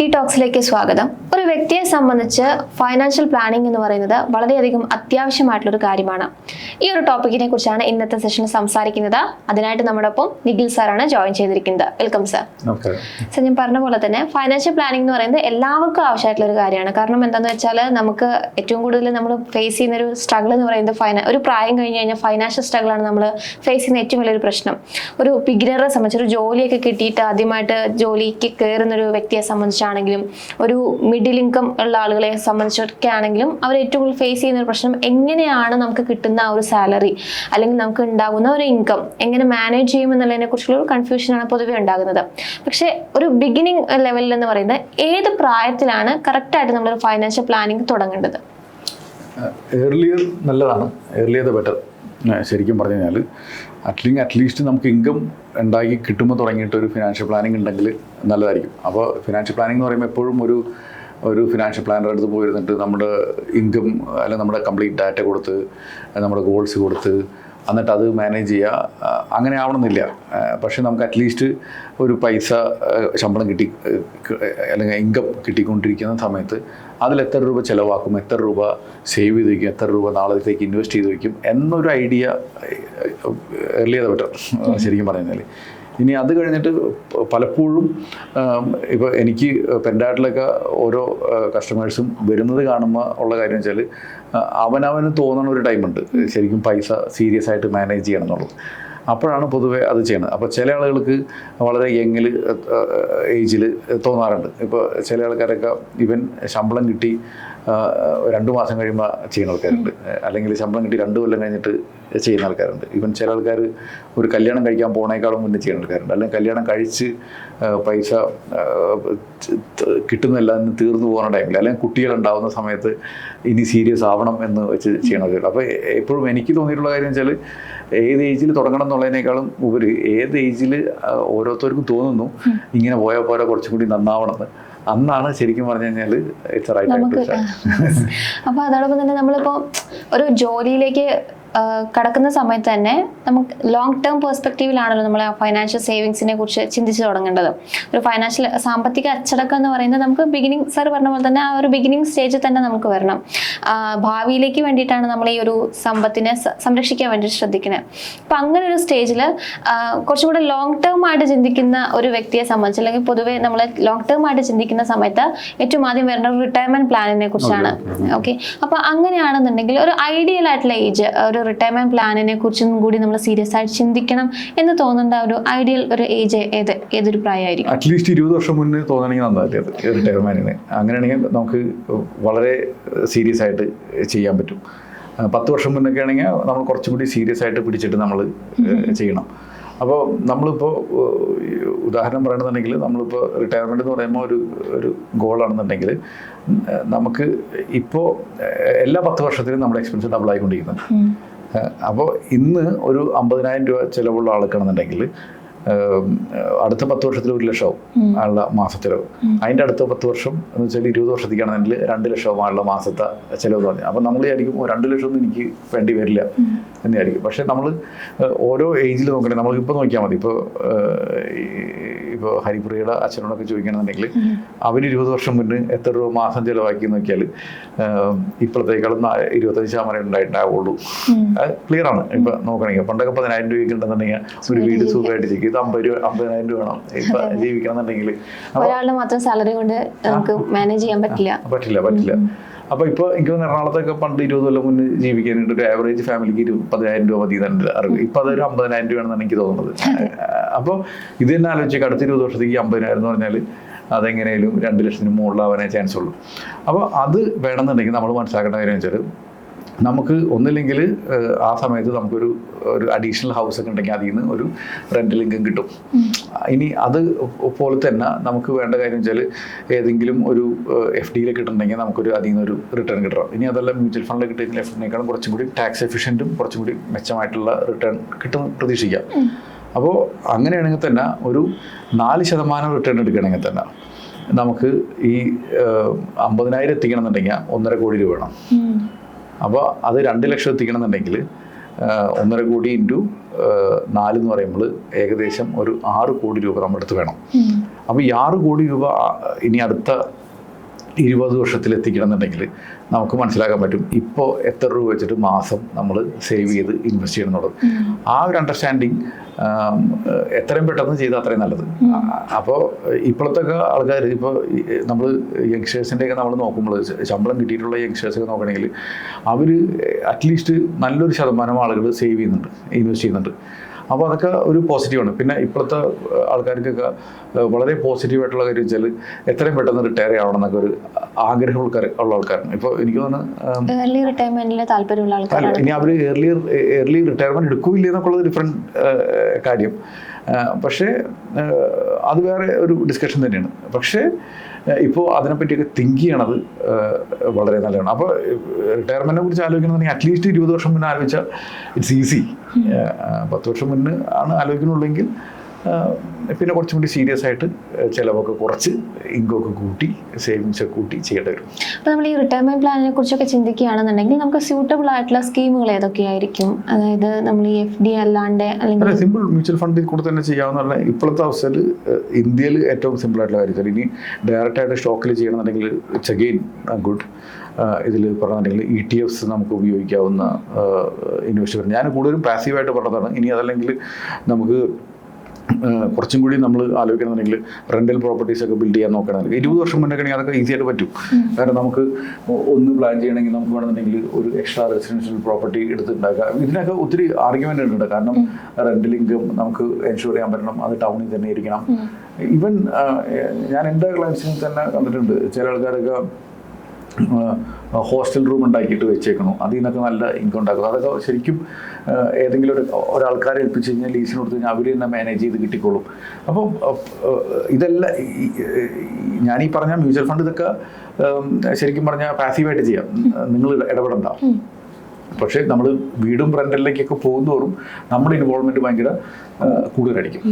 T ടോക്സിലേക്ക് സ്വാഗതം. വ്യക്തിയെ സംബന്ധിച്ച് ഫൈനാൻഷ്യൽ പ്ലാനിംഗ് എന്ന് പറയുന്നത് വളരെയധികം അത്യാവശ്യമായിട്ടുള്ള ഒരു കാര്യമാണ്. ഈ ഒരു ടോപ്പിക്കിനെ കുറിച്ചാണ് ഇന്നത്തെ സെഷൻ സംസാരിക്കുന്നത്. അതിനായിട്ട് നമ്മുടെ ഒപ്പം നിഖിൽ സാറാണ് ജോയിൻ ചെയ്തിരിക്കുന്നത്. വെൽക്കം സർ സർ ഞാൻ പറഞ്ഞ പോലെ തന്നെ ഫൈനാൻഷ്യൽ പ്ലാനിംഗ് എന്ന് പറയുന്നത് എല്ലാവർക്കും ആവശ്യമായിട്ടുള്ള ഒരു കാര്യമാണ്. കാരണം എന്താണെന്ന് വെച്ചാൽ നമുക്ക് ഏറ്റവും കൂടുതൽ നമ്മൾ ഫേസ് ചെയ്യുന്ന ഒരു സ്ട്രഗിൾ എന്ന് പറയുന്നത് ഫൈന ഒരു പ്രായം കഴിഞ്ഞ് കഴിഞ്ഞാൽ ഫൈനാൻഷ്യൽ സ്ട്രഗിളാണ് നമ്മൾ ഫേസ് ചെയ്യുന്ന ഏറ്റവും വലിയൊരു പ്രശ്നം. ഒരു ബിഗിനറെ സംബന്ധിച്ച് ഒരു ജോലിയൊക്കെ കിട്ടിയിട്ട് ആദ്യമായിട്ട് ജോലിക്ക് കയറുന്ന ഒരു വ്യക്തിയെ സംബന്ധിച്ചാണെങ്കിലും ഒരു മിഡിൽ ഇൻകം ഉള്ള ആളുകളെ സംബന്ധിച്ചൊക്കെ ആണെങ്കിലും അവർ ഏറ്റവും കൂടുതൽ ഫേസ് ചെയ്യുന്ന ഒരു പ്രശ്നം എങ്ങനെയാണ് നമുക്ക് കിട്ടുന്ന ആ ഒരു സാലറി അല്ലെങ്കിൽ നമുക്ക് ഉണ്ടാകുന്ന ഒരു ഇൻകം എങ്ങനെ മാനേജ് ചെയ്യുമെന്നുള്ളതിനെ കുറിച്ചുള്ള ഒരു കൺഫ്യൂഷനാണ് പൊതുവേ ഉണ്ടാകുന്നത്. പക്ഷേ ഒരു ബിഗിനിങ് ലെവലിൽ എന്ന് പറയുന്നത് ഏത് പ്രായത്തിലാണ് കറക്റ്റായിട്ട് നമ്മളൊരു ഫൈനാൻഷ്യൽ പ്ലാനിങ് തുടങ്ങേണ്ടത്? ഏർലിയർ നല്ലതാണ്. ഏർലിയർ ദ ബെറ്റർ ശരിക്കും പറഞ്ഞു കഴിഞ്ഞാൽ അറ്റ്ലീസ്റ്റ് അറ്റ്ലീസ്റ്റ് നമുക്ക് ഇൻകം ഉണ്ടാക്കി കിട്ടുമ്പോൾ തുടങ്ങിയിട്ട് ഒരു ഫിനാൻഷ്യൽ പ്ലാനിങ് ഉണ്ടെങ്കിൽ നല്ലതായിരിക്കും. അപ്പോൾ ഫിനാൻഷ്യൽ പ്ലാനിങ് എന്ന് പറയുമ്പോൾ എപ്പോഴും ഒരു ഒരു ഫിനാൻഷ്യൽ പ്ലാനറുടെ അടുത്ത് പോയിരുന്നിട്ട് നമ്മുടെ ഇൻകം അല്ലെങ്കിൽ നമ്മുടെ കംപ്ലീറ്റ് ഡാറ്റ കൊടുത്ത് നമ്മുടെ ഗോൾസ് കൊടുത്ത് എന്നിട്ട് അത് മാനേജ് ചെയ്യുക അങ്ങനെ ആവണമെന്നില്ല. പക്ഷേ നമുക്ക് അറ്റ്ലീസ്റ്റ് ഒരു പൈസ ശമ്പളം കിട്ടി അല്ലെങ്കിൽ ഇൻകം കിട്ടിക്കൊണ്ടിരിക്കുന്ന സമയത്ത് അതിൽ എത്ര രൂപ ചിലവാക്കും എത്ര രൂപ സേവ് ചെയ്ത് വയ്ക്കും എത്ര രൂപ നാളത്തേക്ക് ഇൻവെസ്റ്റ് ചെയ്ത് വയ്ക്കും എന്നൊരു ഐഡിയ എർലിയർ പറ്റും ശരിക്കും പറഞ്ഞാൽ ഇനി അത് കഴിഞ്ഞിട്ട് പലപ്പോഴും ഇപ്പോൾ എനിക്ക് പെൻഡാട്ടിലൊക്കെ ഓരോ കസ്റ്റമേഴ്സും വരുന്നത് കാണുമ്പോൾ ഉള്ള കാര്യം വെച്ചാൽ അവനവന് തോന്നണ ഒരു ടൈമുണ്ട് ശരിക്കും പൈസ സീരിയസ് ആയിട്ട് മാനേജ് ചെയ്യണം എന്നുള്ളത്. അപ്പോഴാണ് പൊതുവെ അത് ചെയ്യുന്നത് അപ്പോൾ ചില ആളുകൾക്ക് വളരെ യങ്ങിൽ ഏജിൽ തോന്നാറുണ്ട്. ഇപ്പോൾ ചില ആൾക്കാരൊക്കെ ഇവൻ ശമ്പളം കിട്ടി രണ്ട് മാസം കഴിയുമ്പോൾ ചെയ്യുന്ന ആൾക്കാരുണ്ട്. അല്ലെങ്കിൽ ശമ്പളം കിട്ടി രണ്ട് കൊല്ലം കഴിഞ്ഞിട്ട് ചെയ്യുന്ന ആൾക്കാരുണ്ട്. ഇവൻ ചില ആൾക്കാർ ഒരു കല്യാണം കഴിക്കാൻ പോണേക്കാളും മുന്നേ ചെയ്യുന്ന ആൾക്കാരുണ്ട്. അല്ലെങ്കിൽ കല്യാണം കഴിച്ച് പൈസ കിട്ടുന്നില്ല എന്ന് തീർന്നു പോകുന്ന ടൈമിൽ അല്ലെങ്കിൽ കുട്ടികളുണ്ടാവുന്ന സമയത്ത് ഇനി സീരിയസ് ആവണം എന്ന് വെച്ച് ചെയ്യണ ആൾക്കാർ അപ്പോൾ എപ്പോഴും എനിക്ക് തോന്നിയിട്ടുള്ള കാര്യം വെച്ചാൽ ഏത് ഏജിൽ തുടങ്ങണം എന്നുള്ളതിനേക്കാളും ഉപരി ഏത് ഏജിൽ ഓരോരുത്തർക്കും തോന്നുന്നു ഇങ്ങനെ പോയാൽ പോലെ കുറച്ചും കൂടി നന്നാവണമെന്ന് അന്നാണ് ശരിക്കും പറഞ്ഞു കഴിഞ്ഞാൽ ഇറ്റ്സ് റൈറ്റ് നമുക്ക് അപ്പൊ അതോടൊപ്പം തന്നെ നമ്മളിപ്പോ ഒരു ജോലിയിലേക്ക് കടക്കുന്ന സമയത്ത് തന്നെ നമുക്ക് ലോങ് ടേം പെർസ്പെക്റ്റീവിലാണല്ലോ നമ്മൾ ഫൈനാൻഷ്യൽ സേവിങ്സിനെ കുറിച്ച് ചിന്തിച്ചു തുടങ്ങേണ്ടത്. ഒരു ഫൈനാൻഷ്യൽ സാമ്പത്തിക അച്ചടക്കം എന്ന് പറയുന്നത് നമുക്ക് ബിഗിനിങ് സാർ പറഞ്ഞ പോലെ തന്നെ ആ ഒരു ബിഗിനിങ് സ്റ്റേജിൽ തന്നെ നമുക്ക് വരണം. ഭാവിയിലേക്ക് വേണ്ടിയിട്ടാണ് നമ്മൾ ഈ ഒരു സമ്പത്തിനെ സംരക്ഷിക്കാൻ വേണ്ടി ശ്രദ്ധിക്കുന്നത് അപ്പം അങ്ങനെ ഒരു സ്റ്റേജിൽ കുറച്ചും കൂടെ ലോങ് ടേം ആയിട്ട് ചിന്തിക്കുന്ന ഒരു വ്യക്തിയെ സംബന്ധിച്ച് അല്ലെങ്കിൽ പൊതുവേ നമ്മൾ ലോങ് ടേം ആയിട്ട് ചിന്തിക്കുന്ന സമയത്ത് ഏറ്റവും ആദ്യം വരുന്ന റിട്ടയർമെന്റ് പ്ലാനിനെ കുറിച്ചാണ്. ഓക്കെ അപ്പൊ അങ്ങനെയാണെന്നുണ്ടെങ്കിൽ ഒരു ഐഡിയൽ ആയിട്ടുള്ള ഏജ് ഒരു റിട്ടയർമെന്റ് പ്ലാനിനെ കുറിച്ചും കൂടി നമ്മൾ സീരിയസ് ആയിട്ട് ചിന്തിക്കണം എന്ന് തോന്നുന്ന ഒരു ഐഡിയൽ ഒരു ഏജ് ഏത് ഏതൊരു പ്രായമായിരിക്കും? അറ്റ്ലീസ്റ്റ് ഇരുപത് വർഷം മുന്നേ തോന്നണമെങ്കിൽ നന്നായിട്ട് റിട്ടയർമെന്റിന് അങ്ങനെയാണെങ്കിൽ നമുക്ക് വളരെ സീരിയസ് ആയിട്ട് ചെയ്യാൻ പറ്റും. പത്ത് വർഷം മുന്നൊക്കെ ആണെങ്കിൽ നമ്മൾ കുറച്ചും കൂടി സീരിയസ് ആയിട്ട് പിടിച്ചിട്ട് നമ്മൾ ചെയ്യണം. അപ്പോൾ നമ്മളിപ്പോൾ ഉദാഹരണം പറയണമെന്നുണ്ടെങ്കിൽ നമ്മളിപ്പോൾ റിട്ടയർമെന്റ് എന്ന് പറയുമ്പോൾ ഒരു ഒരു ഗോളാണെന്നുണ്ടെങ്കിൽ നമുക്ക് ഇപ്പോൾ എല്ലാ പത്ത് വർഷത്തിലും നമ്മുടെ എക്സ്പെൻസ് ഡബിൾ ആയിക്കൊണ്ടിരിക്കുന്നുണ്ട് അപ്പോൾ ഇന്ന് ഒരു അമ്പതിനായിരം രൂപ ചിലവുള്ള ആൾക്കാണെന്നുണ്ടെങ്കിൽ അടുത്ത പത്ത് വർഷത്തിൽ ഒരു ലക്ഷമാവും ആളുടെ മാസച്ചിലവ് അതിന്റെ അടുത്ത പത്ത് വർഷം എന്ന് വെച്ചാൽ ഇരുപത് വർഷത്തേക്കാണെന്നുണ്ടെങ്കിൽ രണ്ട് ലക്ഷമാവും ആളുടെ മാസത്തെ ചിലവ് എന്ന് പറഞ്ഞാൽ. അപ്പം നമ്മൾ വിചാരിക്കും "ഓ, രണ്ട് ലക്ഷം ഒന്നും എനിക്ക് വേണ്ടി വരില്ല. എന്ന് വിചാരിക്കും പക്ഷേ നമ്മൾ ഓരോ ഏജിൽ നോക്കണേ നമ്മളിപ്പോൾ നോക്കിയാൽ മതി. ഇപ്പോൾ ഇപ്പോൾ ഹരിപ്രിയയുടെ അച്ഛനോടൊക്കെ ചോദിക്കണമെന്നുണ്ടെങ്കിൽ അവർ ഇരുപത് വർഷം മുന്നേ എത്ര രൂപ മാസം ചിലവാക്കി നോക്കിയാൽ ഇപ്പോഴത്തേക്കാളും ഇരുപത്തഞ്ച് ശതമാനം ഉണ്ടായിട്ടുണ്ടാവുള്ളൂ. അത് ക്ലിയർ ആണ്. ഇപ്പം നോക്കണമെങ്കിൽ പണ്ടൊക്കെ പതിനായിരം രൂപയ്ക്ക് ഉണ്ടെന്നുണ്ടെങ്കിൽ ഒരു വീട് സുഖമായിട്ട് ചെയ്യും ഇത് അമ്പത് രൂപ അമ്പതിനായിരം രൂപ വേണം. ഇപ്പം ജീവിക്കണം എന്നുണ്ടെങ്കിൽ ഒരാളുടെ മാത്രം സാലറി കൊണ്ട് നമുക്ക് മാനേജ് ചെയ്യാൻ പറ്റില്ല. പറ്റില്ല പറ്റില്ല. അപ്പൊ ഇപ്പൊ എനിക്ക് തോന്നുന്നു എറണാകുളത്തൊക്കെ പണ്ട് ഇരുപത് കൊല്ലം മുന്നേ ജീവിക്കാനായിട്ട് ഒരു ആവറേജ് ഫാമിലിക്ക് ഇരു പതിനായിരം രൂപ മതി തന്നെ അറിവ്. ഇപ്പൊ അതൊരു അമ്പതിനായിരം രൂപയാണെന്നാണ് എനിക്ക് തോന്നുന്നത്. അപ്പോൾ ഇത് തന്നെ ആലോചിച്ച് അടുത്ത ഇരുപത് വർഷത്തേക്ക് അമ്പതിനായിരം എന്ന് പറഞ്ഞാൽ അതെങ്ങനെയും രണ്ട് ലക്ഷത്തിന് മുകളിലാവാനേ ചാൻസ് ഉള്ളൂ. അപ്പോൾ അത് വേണമെന്നുണ്ടെങ്കിൽ നമ്മൾ മനസ്സിലാക്കേണ്ട കാര്യം വെച്ചാൽ നമുക്ക് ഒന്നില്ലെങ്കിൽ ആ സമയത്ത് നമുക്കൊരു ഒരു അഡീഷണൽ ഹൗസ് ഒക്കെ ഉണ്ടെങ്കിൽ അതിൽ നിന്ന് ഒരു റെന്റൽ ഇൻകം കിട്ടും. ഇനി അത് പോലെ തന്നെ നമുക്ക് വേണ്ട കാര്യം വെച്ചാൽ ഏതെങ്കിലും ഒരു എഫ് ഡിയിൽ കിട്ടുന്നുണ്ടെങ്കിൽ നമുക്കൊരു അതിൽ നിന്ന് ഒരു റിട്ടേൺ കിട്ടണം. ഇനി അതല്ല മ്യൂച്വൽ ഫണ്ടിൽ കിട്ടുന്ന എഫ് ഡിനേക്കാളും കുറച്ചും കൂടി ടാക്സ് എഫിഷ്യന്റും കുറച്ചും കൂടി മെച്ചമായിട്ടുള്ള റിട്ടേൺ കിട്ടും പ്രതീക്ഷിക്കാം. അപ്പോൾ അങ്ങനെയാണെങ്കിൽ തന്നെ ഒരു നാല് ശതമാനം റിട്ടേൺ എടുക്കുകയാണെങ്കിൽ തന്നെ നമുക്ക് ഈ അമ്പതിനായിരം എത്തിക്കണം എന്നുണ്ടെങ്കിൽ ഒന്നര കോടി രൂപ വേണം. അപ്പോൾ അത് രണ്ട് ലക്ഷം എത്തിക്കണം എന്നുണ്ടെങ്കിൽ ഒന്നര കോടി ഇന്റു നാല് എന്ന് പറയുമ്പോൾ ഏകദേശം ഒരു ആറ് കോടി രൂപ നമ്മുടെ അടുത്ത് വേണം. അപ്പോൾ ഈ ആറ് കോടി രൂപ ഇനി അടുത്ത ഇരുപത് വർഷത്തിലെത്തിക്കണം എന്നുണ്ടെങ്കിൽ നമുക്ക് മനസ്സിലാക്കാൻ പറ്റും. ഇപ്പോൾ എത്ര രൂപ വെച്ചിട്ട് മാസം നമ്മൾ സേവ് ചെയ്ത് ഇൻവെസ്റ്റ് ചെയ്യണം എന്നുള്ളത്. ആ ഒരു അണ്ടർസ്റ്റാൻഡിങ് എത്രയും പെട്ടെന്ന് ചെയ്താൽ അത്രയും നല്ലത്. അപ്പോൾ ഇപ്പോഴത്തെ ആൾക്കാർ ഇപ്പോൾ നമ്മൾ യങ്സ്റ്റേഴ്സിന്റെയൊക്കെ നമ്മൾ നോക്കുമ്പോൾ ശമ്പളം കിട്ടിയിട്ടുള്ള യങ്സ്റ്റേഴ്സൊക്കെ നോക്കണമെങ്കിൽ അവർ അറ്റ്ലീസ്റ്റ് നല്ലൊരു ശതമാനം ആളുകൾ സേവ് ചെയ്യുന്നുണ്ട് ഇൻവെസ്റ്റ് ചെയ്യുന്നുണ്ട്. അപ്പോൾ അതൊക്കെ ഒരു പോസിറ്റീവാണ് പിന്നെ ഇപ്പോഴത്തെ ആൾക്കാർക്കൊക്കെ വളരെ പോസിറ്റീവായിട്ടുള്ള കാര്യം വെച്ചാൽ എത്രയും പെട്ടെന്ന് റിട്ടയർ ആവണം എന്നൊക്കെ ഒരു ആഗ്രഹം ഉള്ള ഉള്ള ആൾക്കാരാണ്. ഇപ്പോൾ എനിക്ക് തോന്നുന്നത് ഏർലി റിട്ടയർമെന്റിൽ താല്പര്യമുള്ള ആൾക്കാരാണ്. ഇനി അവർ ഏർലി ഏർലി റിട്ടയർമെന്റ് എടുക്കൂല എന്നൊക്കെയുള്ളത് ഡിഫറെന്റ് കാര്യം. പക്ഷേ അത് വേറെ ഒരു ഡിസ്കഷൻ തന്നെയാണ്. പക്ഷേ ഇപ്പോൾ അതിനെപ്പറ്റിയൊക്കെ തിങ്ക് ചെയ്യണത് വളരെ നല്ലതാണ്. അപ്പോൾ റിട്ടയർമെന്റിനെ കുറിച്ച് ആലോചിക്കണമെന്നുണ്ടെങ്കിൽ അറ്റ്ലീസ്റ്റ് ഇരുപത് വർഷം മുന്നേ ആലോചിച്ചാൽ ഇറ്റ്സ് ഈസി പത്ത് വർഷം മുന്നേ ആണ് ആലോചിക്കുന്നുള്ളെങ്കിൽ പിന്നെ കുറച്ചും കൂടി സീരിയസ് ആയിട്ട് ചിലവൊക്കെ കുറച്ച് ഇൻകമൊക്കെ കൂട്ടി സേവിങ്സ് ഒക്കെ കൂട്ടി ചെയ്യേണ്ടി വരും. അപ്പോൾ നമ്മൾ ഈ റിട്ടയർമെന്റ് പ്ലാനിനെ കുറിച്ചൊക്കെ ചിന്തിക്കുകയാണെന്നുണ്ടെങ്കിൽ നമുക്ക് സ്യൂട്ടബിൾ ആയിട്ടുള്ള സ്കീമുകൾ ഏതൊക്കെയായിരിക്കും? അതായത് നമ്മൾ ഈ എഫ് ഡി അല്ലാണ്ട് അല്ലെങ്കിൽ സിമ്പിൾ മ്യൂച്വൽ ഫണ്ടിൽ കൂടെ തന്നെ ചെയ്യാവുന്ന ഇപ്പോഴത്തെ അവസ്ഥയിൽ ഇന്ത്യയിൽ ഏറ്റവും സിമ്പിൾ ആയിട്ടുള്ള കാര്യം ഇനി ഡയറക്റ്റ് ആയിട്ട് സ്റ്റോക്കിൽ ചെയ്യണമെന്നുണ്ടെങ്കിൽ ഇറ്റ്സ് അഗെയിൻ ഗുഡ് ഇതിൽ പറഞ്ഞിട്ടുണ്ടെങ്കിൽ ഇ ടി എഫ്സ് നമുക്ക് ഉപയോഗിക്കാവുന്ന ഇൻവെസ്റ്റ്മെന്റ് ഞാൻ കൂടുതലും പാസീവായിട്ട് പറഞ്ഞതാണ്. ഇനി അതല്ലെങ്കിൽ നമുക്ക് കുറച്ചും കൂടി നമ്മൾ ആലോചിക്കണമെന്നുണ്ടെങ്കിൽ റെന്റൽ പ്രോപ്പർട്ടീസ് ഒക്കെ ബിൽഡ് ചെയ്യാൻ നോക്കണമെങ്കിൽ ഇരുപത് വർഷം മുന്നേ ആണെങ്കിൽ അതൊക്കെ ഈസി ആയിട്ട് പറ്റും. കാരണം നമുക്ക് ഒന്ന് പ്ലാൻ ചെയ്യണമെങ്കിൽ നമുക്ക് വേണമെന്നുണ്ടെങ്കിൽ ഒരു എക്സ്ട്രാ റെസിഡൻഷ്യൽ പ്രോപ്പർട്ടി എടുത്തുണ്ടാക്കാം ഇതിനൊക്കെ ഒത്തിരി ആർഗ്യുമെന്റ് ഉണ്ട്. കാരണം റെന്റൽ ഇൻകം നമുക്ക് എൻഷുർ ചെയ്യാൻ പറ്റണം. അത് ടൗണിൽ തന്നെ ഇരിക്കണം. ഈവൻ ഞാൻ എന്റെ ക്ലയൻസിനെ തന്നെ കണ്ടിട്ടുണ്ട്. ചില ആൾക്കാരൊക്കെ ഹോസ്റ്റൽ റൂം ഉണ്ടാക്കിയിട്ട് വെച്ചേക്കണു. അതിൽ നിന്നൊക്കെ നല്ല ഇൻകം ഉണ്ടാക്കും അതൊക്കെ ശരിക്കും ഏതെങ്കിലും ഒരു ഒരാൾക്കാരെ ഏൽപ്പിച്ച് കഴിഞ്ഞാൽ ലീസിന് കൊടുത്തു കഴിഞ്ഞാൽ അവർ തന്നെ മാനേജ് ചെയ്ത് കിട്ടിക്കോളും. അപ്പം ഇതെല്ലാം ഈ പറഞ്ഞ മ്യൂച്വൽ ഫണ്ട് ഇതൊക്കെ ശരിക്കും പറഞ്ഞാൽ പാസീവായിട്ട് ചെയ്യാം. നിങ്ങൾ ഇടപെടണ്ട. പക്ഷേ നമ്മൾ വീടും റെന്റലിലേക്കൊക്കെ പോകുന്നതോറും നമ്മുടെ ഇൻവോൾവ്മെന്റ് ഭയങ്കര കൂടുതലായിരിക്കും.